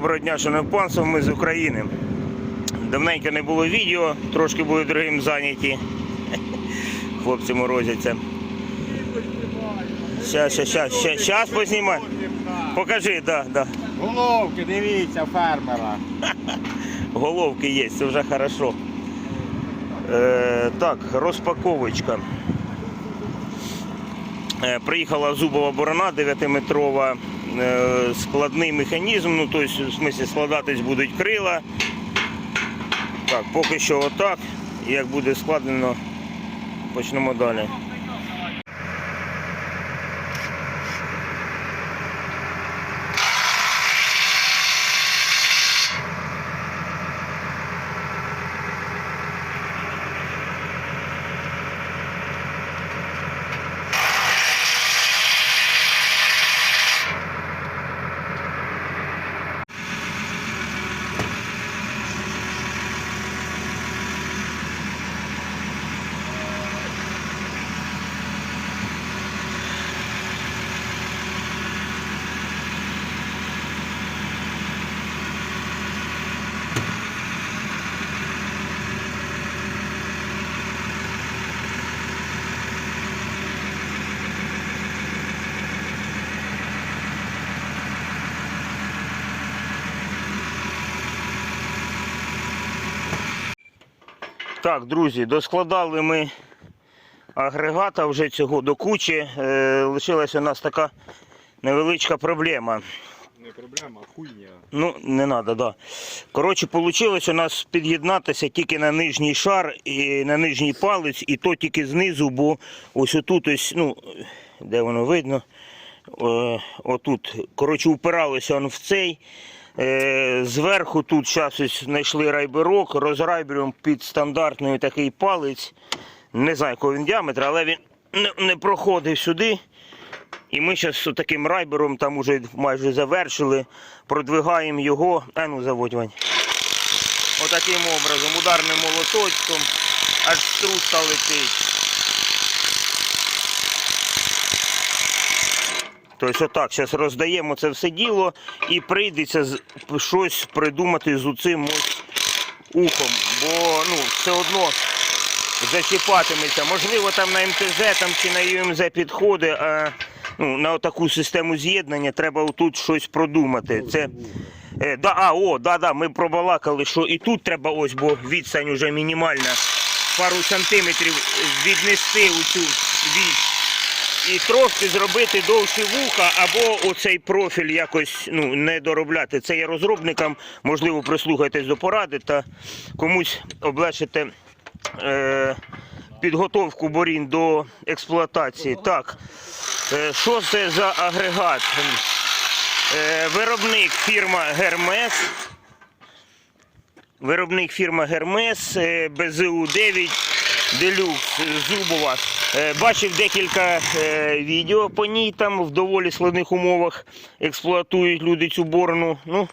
Доброго дня, шановне панство, ми з України. Давненько не було відео, трошки були другим зайняті. Хлопці морозяться. Щас, щас, щас, щас, щас познімай. Покажи, да, да. Головки, дивіться, фермера. Головки є, це вже хорошо. Е, так, розпаковочка. Е, приїхала зубова борона 9-метрова, е, складний механізм, ну тобто, в смысле, складатись будуть крила. Так, поки що отак. Як буде складено, почнемо далі. Так, друзі, доскладали ми агрегата вже цього до кучі. Е, лишилася у нас така невеличка проблема. Не проблема, а хуйня. Ну, не треба, да. Коротше, вийшло у нас під'єднатися тільки на нижній шар і на нижній палець, і то тільки знизу, бо ось отут, ось, ну, де воно видно, е, отут. Коротше, упиралося он в цей. Е, зверху тут зараз знайшли райберок, розрайбером під стандартний такий палець. Не знаю, якого він діаметр, але він не, проходив сюди. І ми зараз таким райбером там уже майже завершили, продвигаємо його. А ну заводь Вань. Отаким образом, ударним молоточком, аж стружка летить. Тобто отак, зараз роздаємо це все діло і прийдеться щось придумати з цим ось ухом, бо ну, все одно зачіпатиметься. Можливо, там на МТЗ там, чи на ЮМЗ підходить, а ну, на таку систему з'єднання треба тут щось продумати. Це, е, да, а, о, да, да, ми пробалакали, що і тут треба ось, бо відстань вже мінімальна, пару сантиметрів віднести у цю вісь. І трошки зробити довші вуха, або оцей профіль якось ну, не доробляти. Це є розробникам, можливо, прислухайтесь до поради та комусь облегшите е, підготовку борін до експлуатації. Так, е, що це за агрегат? Е, виробник фірма Гермес. Виробник фірма Гермес е, БЗУ-9 Делюкс Зубова. Е, Бачив декілька е, відео по ній, там в доволі складних умовах експлуатують люди цю борону. Ну,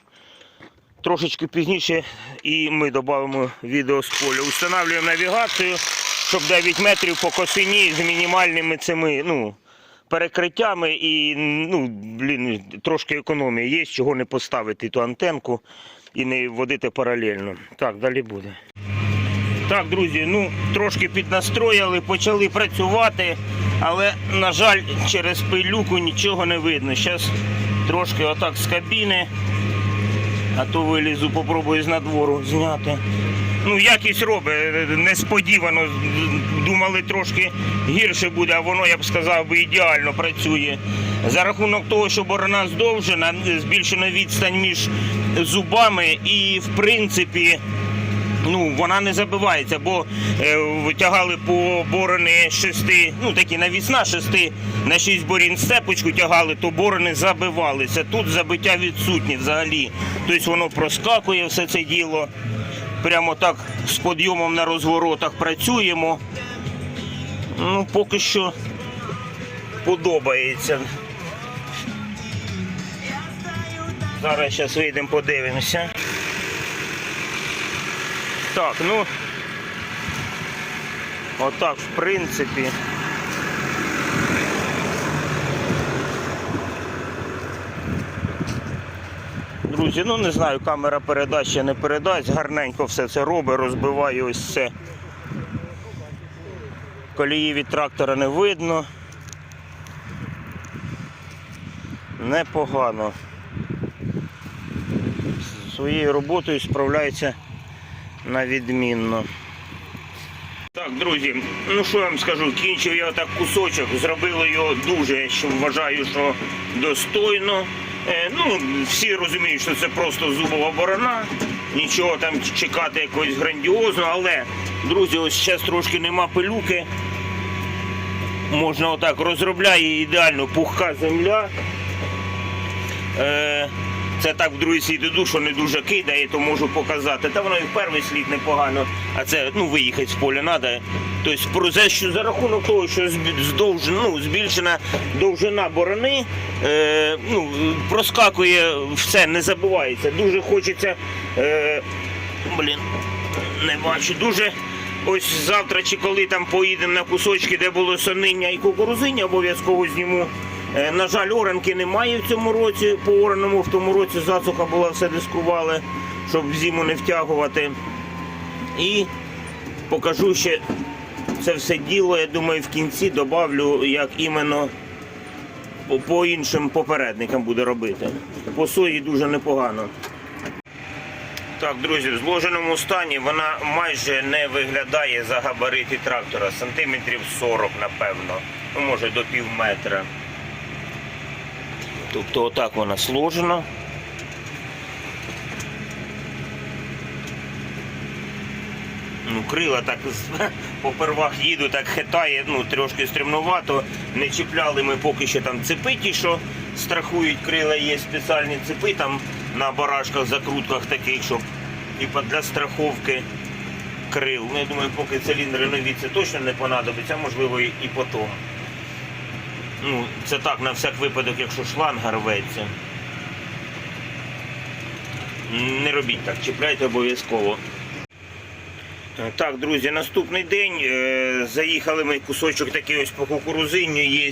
трошечки пізніше і ми додамо відео з поля. Установлюємо навігацію, щоб 9 метрів по косині з мінімальними цими, ну, перекриттями і ну, блін, трошки економії є, чого не поставити ту антенку і не водити паралельно. Так, далі буде. Так, друзі, ну трошки піднастроїли, почали працювати, але, на жаль, через пилюку нічого не видно. Зараз трошки отак з кабіни, а то вилізу, попробую з надвору зняти. Ну, якість робить, несподівано. Думали трошки гірше буде, а воно, я б сказав, би ідеально працює. За рахунок того, що борона здовжена, збільшена відстань між зубами і, в принципі, ну, вона не забивається, бо е, тягали по борони шести, ну такі навісна шести на шість борін степочку тягали, то борони забивалися. Тут забиття відсутні взагалі. Тобто воно проскакує все це діло. Прямо так з підйомом на розворотах працюємо. Ну, поки що подобається. Зараз зараз вийдемо, подивимося. Так, ну отак, в принципі. друзі, ну не знаю, камера передасть чи не передасть. Гарненько все це робить, розбиває ось це. Колії від трактора не видно. Непогано. Своєю роботою справляється на відмінно. Так, друзі, ну що я вам скажу, кінчив я отак кусочок, зробили його дуже, що вважаю, що достойно. Е, ну, всі розуміють, що це просто зубова борона, нічого там чекати якогось грандіозного, але, друзі, ось зараз трошки нема пилюки. Можна отак розробляє ідеально пухка земля. Е, це так в другий слід іду, не дуже кидає, то можу показати. Та воно і в перший слід непогано, а це ну, виїхати з поля треба. Тобто про це, що за рахунок того, що здовж, ну, збільшена довжина борони, е, ну, проскакує все, не забувається. Дуже хочеться. Е, блін, не бачу. Дуже ось завтра чи коли там поїдемо на кусочки, де було сониння і кукурузиння, обов'язково зніму. Е, На жаль, оранки немає в цьому році. По ораному в тому році засуха була, все дискували, щоб зиму не втягувати. І покажу ще це все діло. Я думаю, в кінці добавлю, як іменно по іншим попередникам буде робити. По сої дуже непогано. Так, друзі, в зложеному стані вона майже не виглядає за габарити трактора. Сантиметрів 40, напевно. Ну, може до пів метра. Тобто отак вона сложена. Ну, крила так попервах їду, так хитає, ну трошки стремнувато. Не чіпляли ми поки що там цепи, ті, що страхують крила, є спеціальні цепи там на барашках, закрутках таких, щоб типа для страховки крил. Ну, я думаю, поки циліндри нові це точно не понадобиться, а можливо і потім. Ну, це так на всяк випадок, якщо шланг рветься. Не робіть так, чіпляйте обов'язково. Так, друзі, наступний день. Е, Заїхали ми кусочок такий ось по кукурузинню є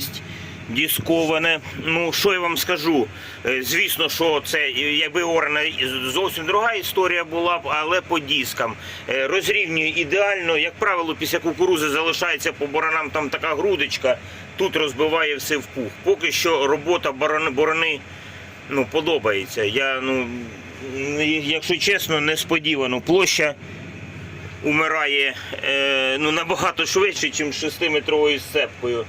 дісковане. Ну, що я вам скажу? Е, Звісно, що це якби орана зовсім друга історія була б, але по дискам. Е, Розрівнює ідеально. Як правило, після кукурузи залишається по боронам там така грудочка, тут розбиває все в пух. Поки що робота борони, борони ну, подобається. Я, ну, якщо чесно, несподівано. Площа умирає е, ну, набагато швидше, ніж 6-метровою сцепкою.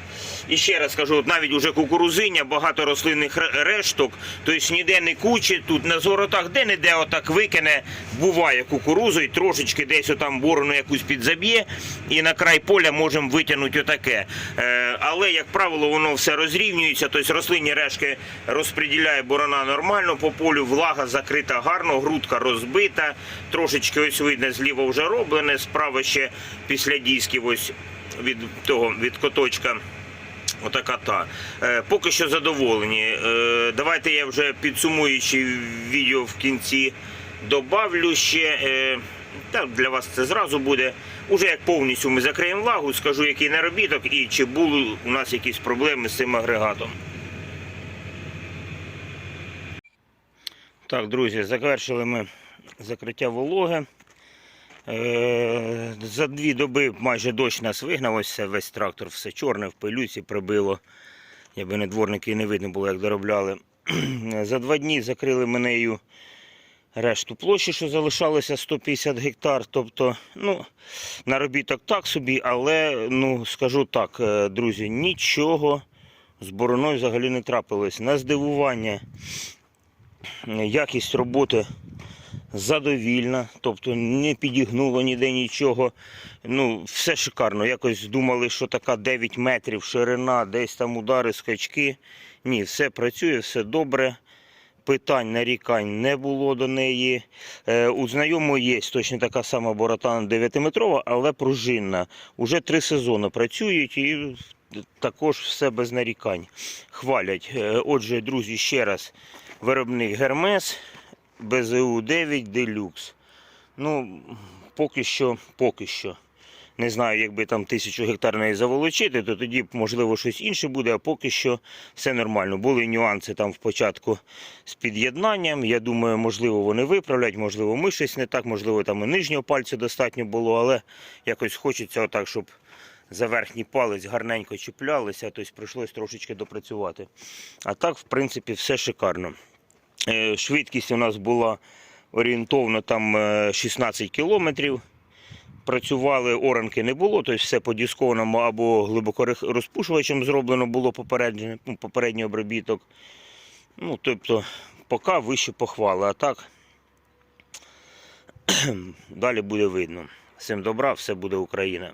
І ще раз кажу, от навіть уже кукурузиння, багато рослинних решток, тобто ніде не куче, тут на зоротах, де-не-де отак викине, буває кукурузу і трошечки десь отам борону якусь підзаб'є, і на край поля можемо витягнути отаке. Е, але, як правило, воно все розрівнюється, тобто рослинні решки розподіляє борона нормально по полю, влага закрита гарно, грудка розбита, трошечки ось видно зліва вже роблене, справа ще після дисків ось від того, від коточка. Отака та. Е, поки що задоволені. Е, давайте я вже підсумуючи відео в кінці добавлю ще. Е, та для вас це зразу буде. Уже як повністю ми закриємо влагу, скажу, який наробіток і чи були у нас якісь проблеми з цим агрегатом. Так, друзі, завершили ми закриття вологи. Е, За дві доби майже дощ нас вигнав, ось це весь трактор, все чорне в пилюці прибило. Якби не дворники не видно було, як доробляли. За два дні закрили ми нею решту площі, що залишалося 150 гектар. Тобто, ну, наробіток так собі, але ну, скажу так, е, друзі, нічого з бороною взагалі не трапилось. На здивування, якість роботи задовільна, тобто не підігнуло ніде нічого. Ну, все шикарно. Якось думали, що така 9 метрів ширина, десь там удари, скачки. Ні, все працює, все добре. Питань, нарікань не було до неї. Е, у знайомого є точно така сама боротана 9-метрова, але пружинна. Уже три сезони працюють і також все без нарікань. Хвалять. Е, Отже, друзі, ще раз, виробник Гермес. БЗУ 9 Делюкс. Ну, поки що, поки що. Не знаю, якби там тисячу гектар неї заволочити, то тоді можливо щось інше буде, а поки що все нормально. Були нюанси там в початку з під'єднанням. Я думаю, можливо, вони виправлять, можливо, ми щось не так, можливо, там і нижнього пальця достатньо було, але якось хочеться отак, щоб за верхній палець гарненько чіплялися, тобто прийшлось трошечки допрацювати. А так, в принципі, все шикарно. Е, Швидкість у нас була орієнтовно там е, 16 кілометрів. Працювали, оранки не було, тобто все по дискованому або глибоко розпушувачем зроблено було ну, попередній обробіток. Ну, тобто, поки вище похвали, а так далі буде видно. Всім добра, все буде Україна.